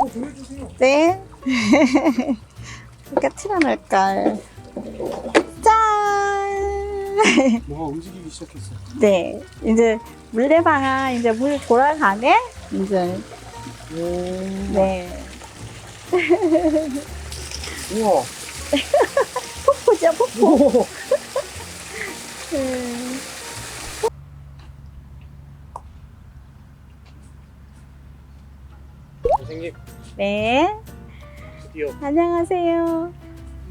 어, 보여주세요. 네. 이렇게 틀어놓을걸. 짠! 뭐가 움직이기 시작했어. 네. 이제 물레방아, 이제 물 돌아가네? 이제, 오. 네. 우와. 폭포죠, 폭포. 오. 음. 선생님 네. 드디어 안녕하세요.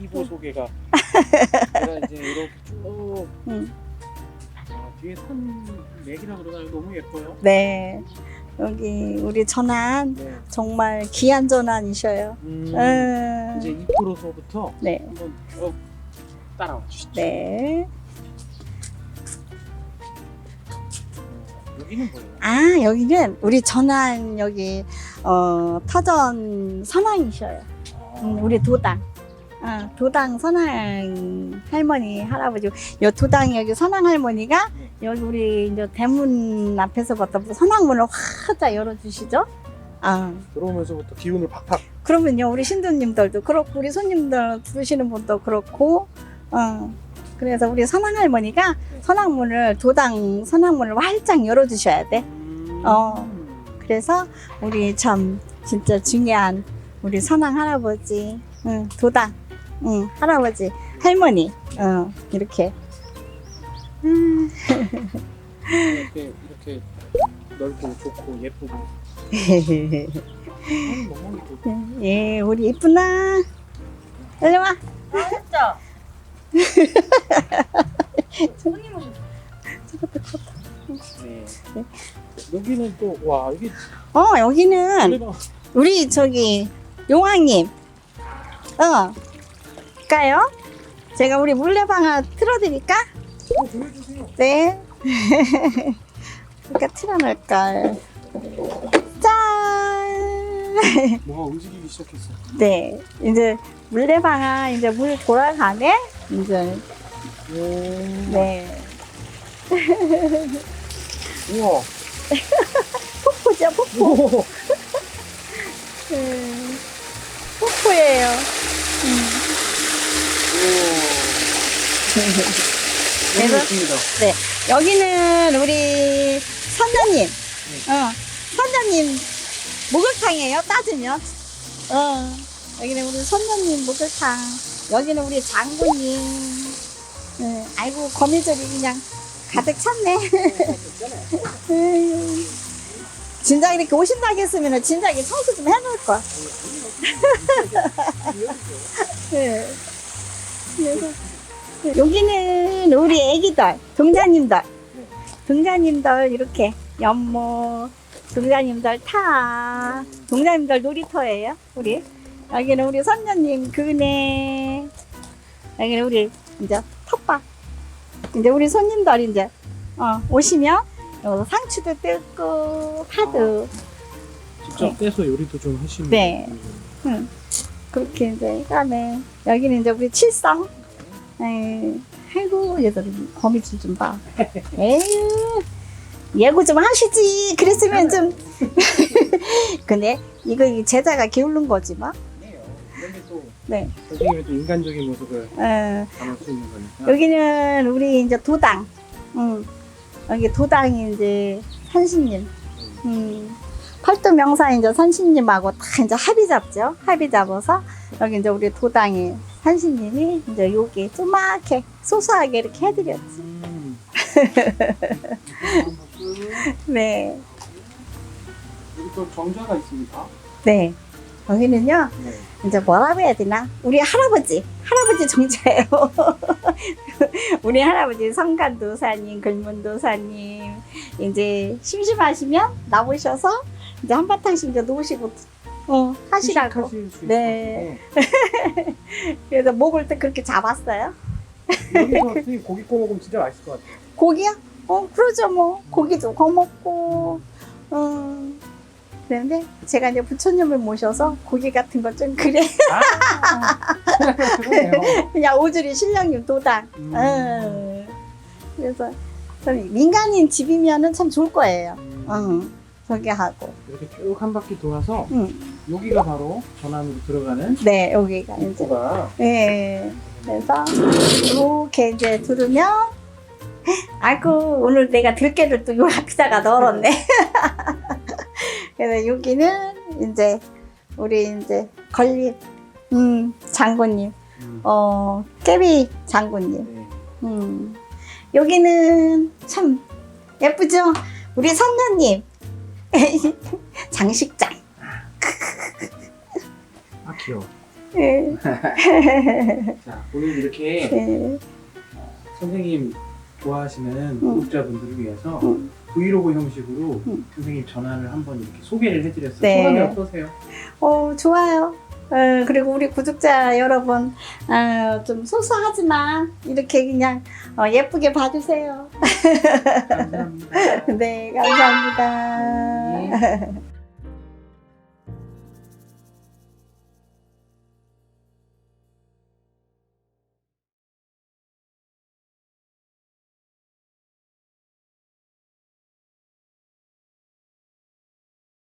2보 소개가 제가 이제 이렇게 쭉 음. 아, 뒤에 산 맥이라 그러나요? 너무 예뻐요. 네. 여기 우리 전환 네. 정말 귀한 전환이셔요. 음, 음. 이제 입구로서부터 네. 한번 쭉 따라와 주시죠. 네. 여기는 뭐예요? 아, 여기는 우리 전환 여기 어, 터전 선왕이셔요. 아, 음, 우리 도당. 어, 도당 선왕 할머니 할아버지 요 도당 여기 선왕 할머니가 네. 여기 우리 이제 대문 앞에서부터 선왕문을 활짝 열어주시죠. 아 들어오면서부터 기운을 팍팍. 그러면요 우리 신도님들도 그렇고 우리 손님들 부르시는 분도 그렇고 어 그래서 우리 선왕 할머니가 선왕문을 도당 선왕문을 활짝 열어주셔야 돼. 음. 어. 그래서 우리 참 진짜 중요한 우리 선왕 할아버지, 응, 도당, 응, 할아버지, 할머니, 어, 이렇게. 음, 이렇게 이렇게 넓고 좋고 예쁘고. 예쁘고. 예, 우리 이쁘 나? 일로 와. 네. 여기는 또와 이게 어, 여기는 우리 저기 용왕님, 어, 가요? 제가 우리 물레방아 틀어드릴까? 어, 보여주세요. 네. 이렇게 틀어놓을 걸. 짠! 뭐가 움직이기 시작했어. 네. 이제 물레방아, 이제 물 돌아가네? 이제, 오. 네. 우와. 폭포죠, 폭포. 오. 음, 폭포예요. 너무 그래서- 예쁩니다. 네. 여기는 우리 선녀님. 어, 선녀님 목욕탕이에요, 따지면. 어, 여기는 우리 선녀님 목욕탕. 여기는 우리 장군님. 네, 아이고, 거미줄이 그냥 가득 찼네. 에휴. 진작 이렇게 오신다고 했으면 진작 에 청소 좀 해놓을 걸. 네. 여기는 우리 애기들, 동자님들. 동자님들 이렇게 연못, 동자님들 타, 동자님들 놀이터예요. 우리 여기는 우리 선녀님 그네, 여기는 우리 이제 텃밭. 이제 우리 손님들 이제 어, 오시면 여기서 상추도 뜯고 파도 직접 떼서 요리도 좀 하시는. 네. 분이죠. 그렇게 이제 그다음에 여기는 이제 우리 칠성. 에이, 아이고 얘들 거미줄 좀 봐. 에휴 예고 좀 하시지. 그랬으면 좀. 근데 이거 이 제자가 기울는 거지 뭐. 네. 선생님의 또 인간적인 모습을 어, 담을 수 있는 거니까. 여기는 우리 이제 도당. 응. 여기 도당이 이제 산신님. 음, 팔도 명사 이제 산신님하고 다 이제 합의 잡죠. 합의 잡아서 여기 이제 우리 도당이 산신님이 이제 여기 조그맣게 소소하게 이렇게 해드렸지. 음. 네, 여기 또 정자가 있습니다. 네. 여기는요 네. 이제 뭐라고 해야 되나? 우리 할아버지, 할아버지 정자예요. 우리 할아버지 성간도사님, 글문도사님 이제 심심하시면 나오셔서 이제 한바탕씩 이제 놓으시고 어, 하시라고. 네. 그래서 목을 또 그렇게 잡았어요. 여기서 선생님 고기 구워 먹으면 진짜 맛있을 것 같아요. 고기야? 어, 그러죠, 뭐. 고기도 구워 먹고, 어. 그런데 제가 이제 부처님을 모셔서 고기 같은 거 좀 그래. 아, 그러네요. 그냥 오주리 신령님 도당. 음. 어. 그래서 참 민간인 집이면은 참 좋을 거예요. 음. 어. 소개하고. 이렇게 쭉 한 바퀴 돌아서 응. 여기가 바로 전안으로 들어가는 네, 여기가 이제. 입구가 예. 그래서 이렇게 이제 들으면 아이고 오늘 내가 들깨를 또요 앞에다가 널었네. 그래서 여기는 이제 우리 이제 건립 음 장군님 음, 어 깨비 장군님 네. 음 여기는 참 예쁘죠 우리 선녀님 장식장 아 귀여워. 예. 자 오늘 이렇게 예. 선생님 좋아하시는 응. 구독자분들을 위해서 응. 브이로그 형식으로 응. 선생님 전화를 한번 이렇게 소개를 해드렸어요. 네. 소감이 어떠세요? 어, 좋아요. 어, 그리고 우리 구독자 여러분, 어, 좀 소소하지만 이렇게 그냥 어, 예쁘게 봐주세요. 감사합니다. 네, 감사합니다. 네.